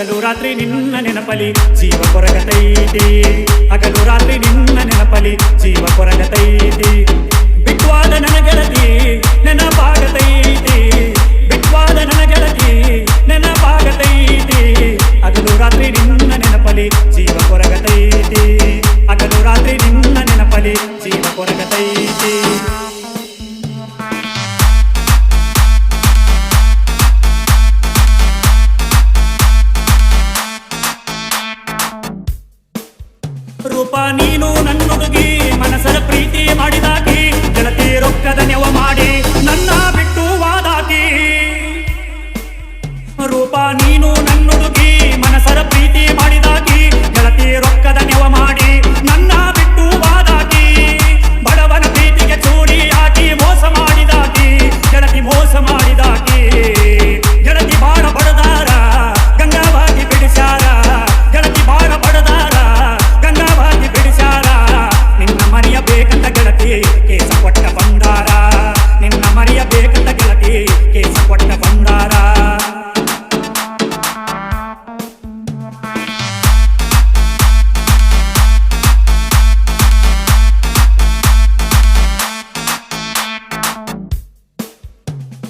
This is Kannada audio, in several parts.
ರಾತ್ರಿ ನಿನ್ನ ನೆನಪಲಿ ಜೀವ ಕೊರಗತೈತಿ. ಹಗಲು ರಾತ್ರಿ ನಿನ್ನ ನೆನಪಲಿ ಜೀವ ಕೊರಗತೈತಿ. ಬಿಟ್ವಾದ ನನ್ನ ಗೆಳತಿ ನೆನಪಾಗತೈತಿ. ಬಿಟ್ವಾದ ನನ್ನ ಗೆಳತಿ ನೆನಪಾಗತೈತಿ. ಹಗಲು ರಾತ್ರಿ ನಿನ್ನ ನೆನಪಲಿ ಜೀವ ಕೊರಗತೈತಿ. ಹಗಲು ರಾತ್ರಿ ನಿನ್ನ ನೆನಪಲಿ ಜೀವ ಕೊರಗತೈತಿ. ನೀನು ನನ್ನುಡುಗಿ ಮನಸರ ಪ್ರೀತಿ ಮಾಡಿದಾಕಿ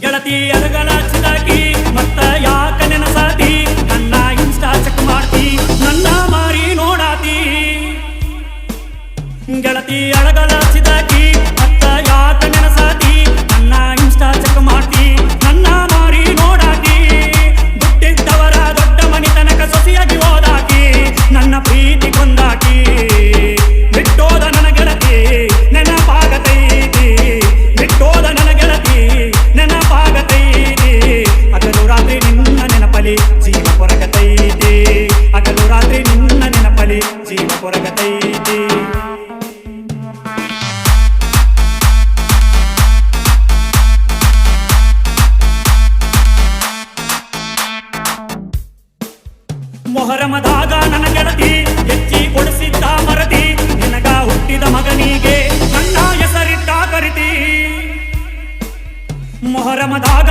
ಗೆಳತಿ ಅರಗಲ ಚಿದಾಕಿ ಮತ್ತ ಯಾಕ ನೆನಪಲಿ ಜೀವ ಕೊರಗತೈತಿ. ಹಗಲು ರಾತ್ರಿ ನಿನ್ನ ನೆನಪಲಿ ಜೀವ ಕೊರಗತೈತಿ. ಮೊಹರಮದಾಗ ನನ್ನ ಗೆಳತಿ ಹೆಚ್ಚಿ ಕೊಡಿಸಿದ್ದ ಮರತಿ ನಿನಗ ಹುಟ್ಟಿದ ಮಗನಿಗೆ ನನ್ನ ಹೆಸರಿಟ್ಟ ಕರಿತಿ. ಮೊಹರಮದಾಗ